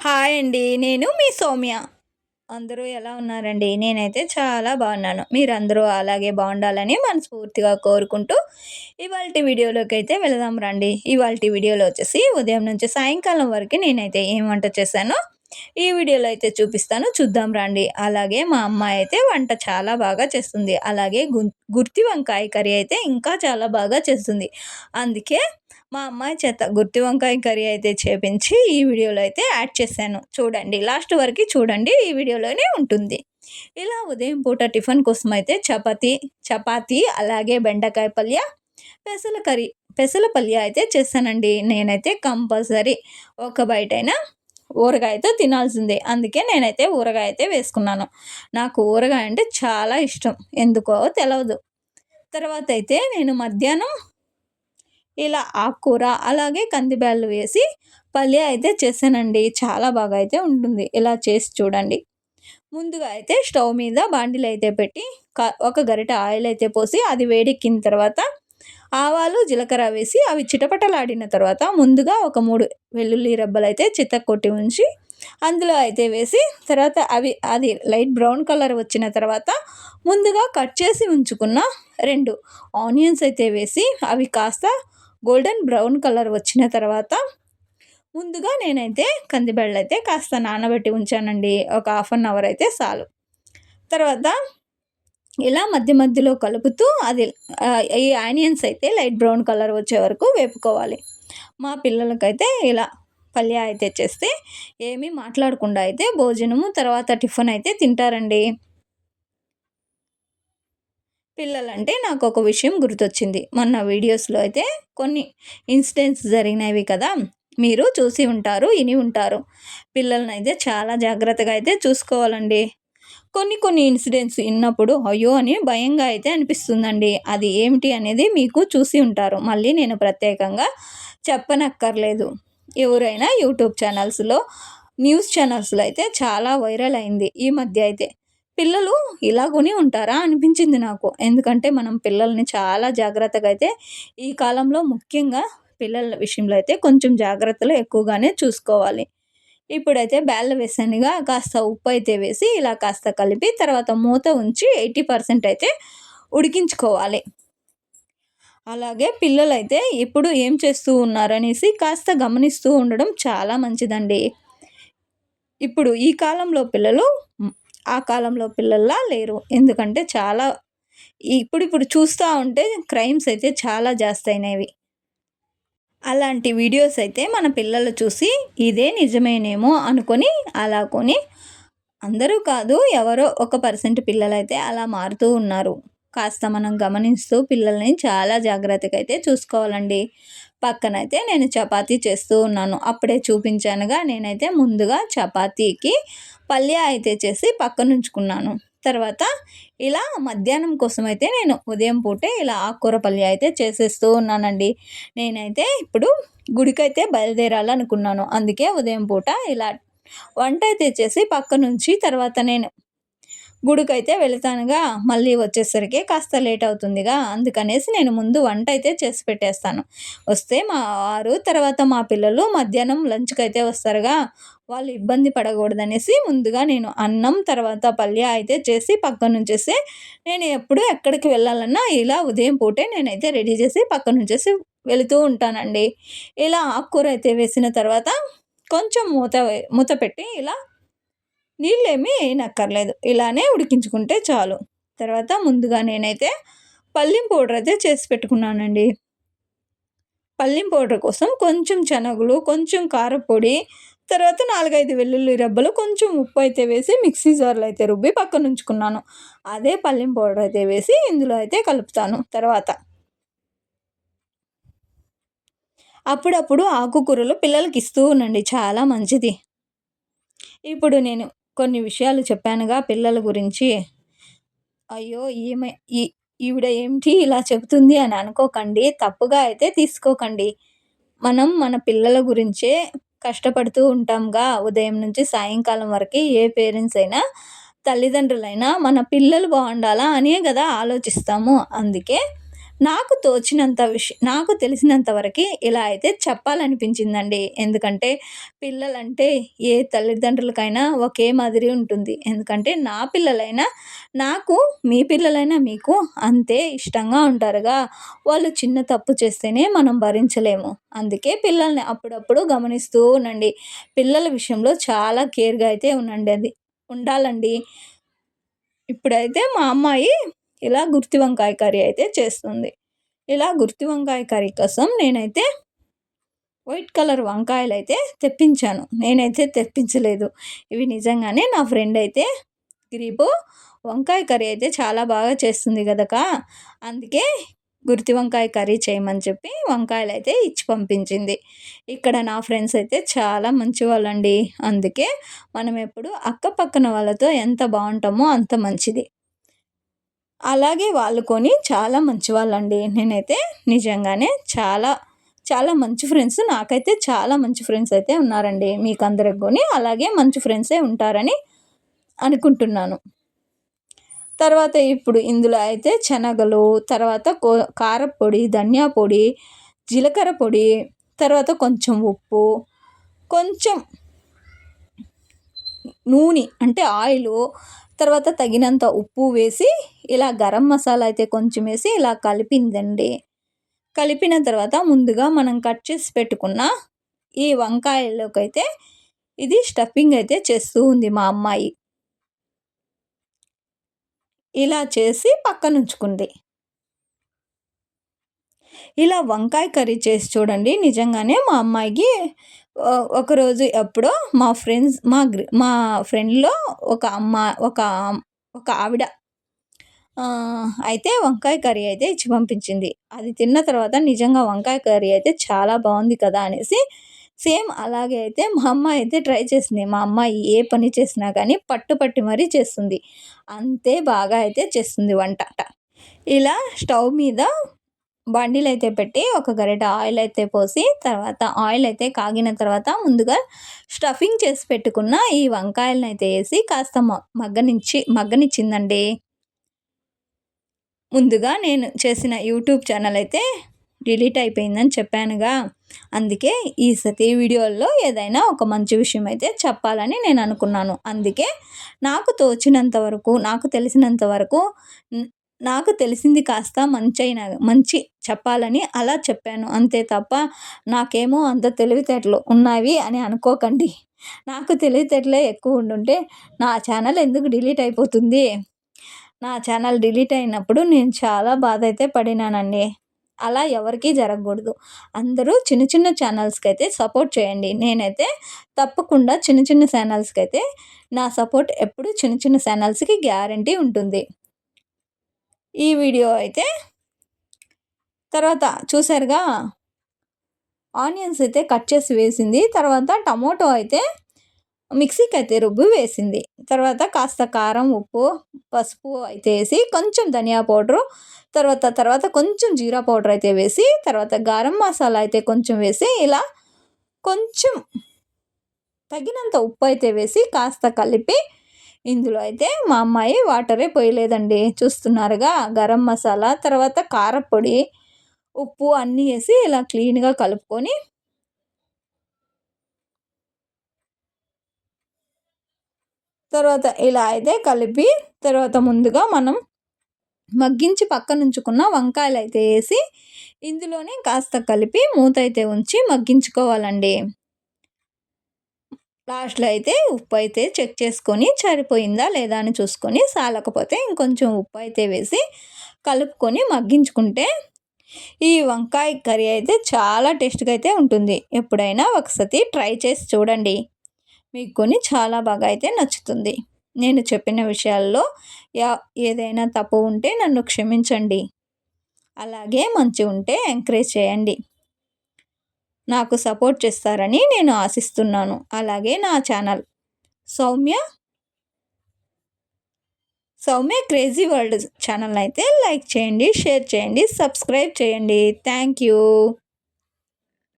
Hi అండి నేను మీ సౌమ్య. అందరూ ఎలా ఉన్నారండి? నేనైతే చాలా బాగున్నాను. మీరందరూ అలాగే బాగుండాలని మనస్ఫూర్తిగా కోరుకుంటూ ఇవాళ వీడియోలోకి అయితే వెళదాం రండి. ఇవాళ వీడియోలో వచ్చేసి ఉదయం నుంచి సాయంకాలం వరకు నేనైతే ఏం వంట చేశానో ఈ వీడియోలో అయితే చూపిస్తాను. చూద్దాం రండి. అలాగే మా అమ్మాయి అయితే వంట చాలా బాగా చేస్తుంది. అలాగే గుర్తి వంకాయ కర్రీ అయితే ఇంకా చాలా బాగా చేస్తుంది. అందుకే మా అమ్మాయి చేత గుత్తి వంకాయ కర్రీ అయితే చేపించి ఈ వీడియోలో అయితే యాడ్ చేశాను. చూడండి లాస్ట్ వరకు చూడండి ఈ వీడియోలోనే ఉంటుంది. ఇలా ఉదయం పూట టిఫిన్ కోసం అయితే చపాతి చపాతి అలాగే బెండకాయ పల్య పెసల కర్రీ పెసల పల్య అయితే చేస్తానండి నేనైతే కంపల్సరీ ఒక బయటైనా ఊరగాయతో తినాల్సిందే. అందుకే నేనైతే ఊరగాయ అయితే వేసుకున్నాను. నాకు ఊరగాయ అంటే చాలా ఇష్టం. ఎందుకో తెలియదు తర్వాత అయితే నేను మధ్యాహ్నం ఇలా ఆకుకూర అలాగే కందిబ్యాళ్ళు వేసి పల్లి అయితే చేశానండి. చాలా బాగా అయితే ఉంటుంది. ఇలా చేసి చూడండి. ముందుగా అయితే స్టవ్ మీద బాండిలు అయితే పెట్టి ఒక గరిట ఆయిల్ అయితే పోసి అది వేడెక్కిన తర్వాత ఆవాలు జీలకర్ర వేసి అవి చిటపటలాడిన తర్వాత ముందుగా ఒక మూడు వెల్లుల్లి రబ్బలు అయితే చిత్త కొట్టి ఉంచి అందులో అయితే వేసి తర్వాత అవి అది లైట్ బ్రౌన్ కలర్ వచ్చిన తర్వాత ముందుగా కట్ చేసి ఉంచుకున్న రెండు ఆనియన్స్ అయితే వేసి అవి కాస్త గోల్డెన్ బ్రౌన్ కలర్ వచ్చిన తర్వాత ముందుగా నేనైతే కందిబెళ్ళు అయితే కాస్త నానబెట్టి ఉంచానండి. ఒక హాఫ్ అన్ అవర్ అయితే చాలు తర్వాత ఇలా మధ్య మధ్యలో కలుపుతూ అది ఈ ఆనియన్స్ అయితే లైట్ బ్రౌన్ కలర్ వచ్చే వరకు వేపుకోవాలి. మా పిల్లలకైతే ఇలా పల్య అయితే చేస్తే ఏమీ మాట్లాడకుండా అయితే భోజనము తర్వాత టిఫిన్ అయితే తింటారండి. పిల్లలంటే నాకు ఒక విషయం గుర్తొచ్చింది. మొన్న వీడియోస్లో అయితే కొన్ని ఇన్సిడెంట్స్ జరిగినవి కదా మీరు చూసి ఉంటారు విని ఉంటారు. పిల్లల్ని అయితే చాలా జాగ్రత్తగా అయితే చూసుకోవాలండి. కొన్ని కొన్ని ఇన్సిడెంట్స్ విన్నప్పుడు అయ్యో అని భయంగా అయితే అనిపిస్తుందండి. అది ఏమిటి అనేది మీకు చూసి ఉంటారు. మళ్ళీ నేను ప్రత్యేకంగా చెప్పనక్కర్లేదు. ఎవరైనా యూట్యూబ్ ఛానల్స్లో న్యూస్ ఛానల్స్లో అయితే చాలా వైరల్ అయింది. ఈ మధ్య అయితే పిల్లలు ఇలాగుని ఉంటారా అనిపించింది నాకు. ఎందుకంటే మనం పిల్లల్ని చాలా జాగ్రత్తగా అయితే ఈ కాలంలో ముఖ్యంగా పిల్లల విషయంలో అయితే కొంచెం జాగ్రత్తలు ఎక్కువగానే చూసుకోవాలి. ఇప్పుడైతే బ్యాళ్ళ వేసానుగా కాస్త ఉప్పు అయితే వేసి ఇలా కాస్త కలిపి తర్వాత మూత ఉంచి ఎయిటీ పర్సెంట్ అయితే ఉడికించుకోవాలి. అలాగే పిల్లలైతే ఇప్పుడు ఏం చేస్తూ ఉన్నారనేసి కాస్త గమనిస్తూ ఉండడం చాలా మంచిదండి. ఇప్పుడు ఈ కాలంలో పిల్లలు ఆ కాలంలో పిల్లల్లా లేరు. ఎందుకంటే చాలా ఇప్పుడు ఇప్పుడు చూస్తూ ఉంటే క్రైమ్స్ అయితే చాలా జాస్తి అయినవి అలాంటి వీడియోస్ అయితే మన పిల్లలు చూసి ఇదే నిజమేనేమో అనుకొని అలా కొని అందరూ కాదు ఎవరో ఒక పర్సెంట్ పిల్లలైతే అలా మారుతూ ఉన్నారు. కాస్త మనం గమనిస్తూ పిల్లల్ని చాలా జాగ్రత్తగా అయితే చూసుకోవాలండి. పక్కనైతే నేను చపాతీ చేస్తూ ఉన్నాను. అప్పుడే చూపించానుగా నేనైతే ముందుగా చపాతీకి పల్య అయితే చేసి పక్కన ఉంచుకున్నాను తర్వాత ఇలా మధ్యాహ్నం కోసం అయితే నేను ఉదయం పూటే ఇలా ఆకుకూర పల్య అయితే చేసేస్తూ ఉన్నానండి. నేనైతే ఇప్పుడు గుడికైతే బయలుదేరాలనుకున్నాను. అందుకే ఉదయం పూట ఇలా వంట అయితే చేసి పక్క నుంచి తర్వాత నేను గుడికైతే వెళతానుగా మళ్ళీ వచ్చేసరికి కాస్త లేట్ అవుతుందిగా అందుకనేసి నేను ముందు వంట అయితే చేసి పెట్టేస్తాను. వస్తే మా వారు తర్వాత మా పిల్లలు మధ్యాహ్నం లంచ్కి అయితే వస్తారుగా వాళ్ళు ఇబ్బంది పడకూడదనేసి ముందుగా నేను అన్నం తర్వాత పల్య అయితే చేసి పక్క నుంచేసి నేను ఎప్పుడు ఎక్కడికి వెళ్ళాలన్నా ఇలా ఉదయం పూటే నేనైతే రెడీ చేసి పక్క నుంచేసి వెళుతూ ఉంటానండి. ఇలా ఆకుకూర అయితే వేసిన తర్వాత కొంచెం మూత మూత పెట్టి ఇలా నీళ్ళేమీ వేయనక్కర్లేదు ఇలానే ఉడికించుకుంటే చాలు. తర్వాత ముందుగా నేనైతే పల్లిం పౌడర్ అయితే చేసి పెట్టుకున్నానండి. పల్లిం పౌడర్ కోసం కొంచెం శనగలు కొంచెం కారపొడి తర్వాత నాలుగైదు వెల్లుల్లి రబ్బలు కొంచెం ఉప్పు అయితే వేసి మిక్సీ జార్లు అయితే రుబ్బి పక్కన ఉంచుకున్నాను. అదే పల్లిం పౌడర్ అయితే వేసి ఇందులో అయితే కలుపుతాను. తర్వాత అప్పుడప్పుడు ఆకుకూరలు పిల్లలకి ఇస్తూ ఉండండి. చాలా మంచిది. ఇప్పుడు నేను కొన్ని విషయాలు చెప్పానుగా పిల్లల గురించి. అయ్యో ఈమె ఈ ఈవిడ ఏమిటి ఇలా చెబుతుంది అని అనుకోకండి. తప్పుగా అయితే తీసుకోకండి. మనం మన పిల్లల గురించే కష్టపడుతూ ఉంటాంగా. ఉదయం నుంచి సాయంకాలం వరకు ఏ పేరెంట్స్ అయినా తల్లిదండ్రులైనా మన పిల్లలు బాగుండాలా అనే కదా ఆలోచిస్తాము. అందుకే నాకు తోచినంత విషయం నాకు తెలిసినంత వరకు ఇలా అయితే చెప్పాలనిపించిందండి. ఎందుకంటే పిల్లలంటే ఏ తల్లిదండ్రులకైనా ఒకే మాదిరి ఉంటుంది. ఎందుకంటే నా పిల్లలైనా నాకు మీ పిల్లలైనా మీకు అంతే ఇష్టంగా ఉంటారుగా. వాళ్ళు చిన్న తప్పు చేస్తేనే మనం భరించలేము. అందుకే పిల్లల్ని అప్పుడప్పుడు గమనిస్తూ ఉండండి. పిల్లల విషయంలో చాలా కేర్గా అయితే ఉండండి అది ఉండాలండి. ఇప్పుడైతే మా అమ్మాయి ఇలా గుర్తి వంకాయ కర్రీ అయితే చేస్తుంది. ఇలా గుర్తి వంకాయ కర్రీ కోసం నేనైతే వైట్ కలర్ వంకాయలు అయితే తెప్పించాను. నేనైతే తెప్పించలేదు. ఇవి నిజంగానే నా ఫ్రెండ్ అయితే గ్రీపు వంకాయ కర్రీ అయితే చాలా బాగా చేస్తుంది కదకా అందుకే గుర్తి వంకాయ కర్రీ చేయమని చెప్పి వంకాయలు అయితే ఇచ్చి పంపించింది. ఇక్కడ నా ఫ్రెండ్స్ అయితే చాలా మంచి వాళ్ళండి అందుకే మనం ఎప్పుడు అక్కపక్కన వాళ్ళతో ఎంత బాగుంటామో అంత మంచిది. అలాగే వాళ్ళు కొని చాలా మంచి వాళ్ళండి నేనైతే నిజంగానే చాలా చాలా మంచి ఫ్రెండ్స్ నాకైతే చాలా మంచి ఫ్రెండ్స్ అయితే ఉన్నారండి. మీకు అందరికి కొని అలాగే మంచి ఫ్రెండ్సే ఉంటారని అనుకుంటున్నాను. తర్వాత ఇప్పుడు ఇందులో అయితే శనగలు తర్వాత కో కారపొడి ధనియా పొడి జీలకర్ర పొడి తర్వాత కొంచెం ఉప్పు కొంచెం నూనె అంటే ఆయిల్ తర్వాత తగినంత ఉప్పు వేసి ఇలా గరం మసాలా అయితే కొంచెం వేసి ఇలా కలిపిందండి. కలిపిన తర్వాత ముందుగా మనం కట్ చేసి పెట్టుకున్న ఈ వంకాయలోకి అయితే ఇది స్టఫింగ్ అయితే చేస్తూ ఉంది మా అమ్మాయి. ఇలా చేసి పక్కన ఉంచుకుంది. ఇలా వంకాయ కర్రీ చేసి చూడండి నిజంగానే మా అమ్మాయికి ఒకరోజు ఎప్పుడో మా ఫ్రెండ్స్ మా మా ఫ్రెండ్లో ఒక అమ్మ ఒక ఒక ఆవిడ అయితే వంకాయ కర్రీ అయితే ఇచ్చి పంపించింది. అది తిన్న తర్వాత నిజంగా వంకాయ కర్రీ అయితే చాలా బాగుంది కదా అనేసి సేమ్ అలాగే అయితే మా అమ్మ అయితే ట్రై చేసింది. మా అమ్మ ఏ పని చేసినా కానీ పట్టు పట్టి మరీ చేస్తుంది. అంతే బాగా అయితే చేస్తుంది వంట. ఇలా స్టవ్ మీద బండిలు అయితే పెట్టి ఒక గరిట ఆయిల్ అయితే పోసి తర్వాత ఆయిల్ అయితే కాగిన తర్వాత ముందుగా స్టఫింగ్ చేసి పెట్టుకున్న ఈ వంకాయలను అయితే వేసి కాస్త మగ్గనిచ్చి మగ్గనిచ్చిందండి. ముందుగా నేను చేసిన యూట్యూబ్ ఛానల్ అయితే డిలీట్ అయిపోయిందని చెప్పానుగా. అందుకే ఈ సతి వీడియోల్లో ఏదైనా ఒక మంచి విషయం అయితే చెప్పాలని నేను అనుకున్నాను. అందుకే నాకు తోచినంత వరకు నాకు తెలిసినంత వరకు నాకు తెలిసింది కాస్త మంచైన మంచి చెప్పాలని అలా చెప్పాను. అంతే తప్ప నాకేమో అంత తెలివితేటలు ఉన్నవి అని అనుకోకండి. నాకు తెలివితేటలే ఎక్కువ ఉండుంటే నా ఛానల్ ఎందుకు డిలీట్ అయిపోతుంది? నా ఛానల్ డిలీట్ అయినప్పుడు నేను చాలా బాధ అయితే పడినానండి. అలా ఎవరికీ జరగకూడదు. అందరూ చిన్న చిన్న ఛానల్స్కి అయితే సపోర్ట్ చేయండి. నేనైతే తప్పకుండా చిన్న చిన్న ఛానల్స్కి అయితే నా సపోర్ట్ ఎప్పుడు చిన్న చిన్న ఛానల్స్కి గ్యారంటీ ఉంటుంది. ఈ వీడియో అయితే తర్వాత చూసారుగా ఆనియన్స్ అయితే కట్ చేసి వేసింది. తర్వాత టమోటో అయితే మిక్సీకి అయితే రుబ్బు వేసింది. తర్వాత కాస్త కారం ఉప్పు పసుపు అయితే వేసి కొంచెం ధనియా పౌడరు తర్వాత తర్వాత కొంచెం జీరా పౌడర్ అయితే వేసి తర్వాత గారం మసాలా అయితే కొంచెం వేసి ఇలా కొంచెం తగినంత ఉప్పు అయితే వేసి కాస్త కలిపి ఇందులో అయితే మా అమ్మాయి వాటరే పోయలేదండి. చూస్తున్నారుగా గరం మసాలా తర్వాత కారపొడి ఉప్పు అన్నీ వేసి ఇలా క్లీన్గా కలుపుకొని తర్వాత ఇలా అయితే కలిపి తర్వాత ముందుగా మనం మగ్గించి పక్కన ఉంచుకున్న వంకాయలు అయితే వేసి ఇందులోనే కాస్త కలిపి మూత అయితే ఉంచి మగ్గించుకోవాలండి. లాస్ట్లో అయితే ఉప్పు అయితే చెక్ చేసుకొని సరిపోయిందా లేదా అని చూసుకొని సాలకపోతే ఇంకొంచెం ఉప్పు అయితే వేసి కలుపుకొని మగ్గించుకుంటే ఈ వంకాయ కర్రీ అయితే చాలా టేస్ట్గా అయితే ఉంటుంది. ఎప్పుడైనా ఒకసారి ట్రై చేసి చూడండి. మీకు కొని చాలా బాగా అయితే నచ్చుతుంది. నేను చెప్పిన విషయాల్లో యా ఏదైనా తప్పు ఉంటే నన్ను క్షమించండి. అలాగే మంచి ఉంటే ఎంకరేజ్ చేయండి. నాకు సపోర్ట్ చేస్తారని నేను ఆశిస్తున్నాను. అలాగే నా channel. Soumya? Soumya crazy world channel అయితే లైక్ చేయండి షేర్ చేయండి సబ్స్క్రైబ్ చేయండి. Thank you.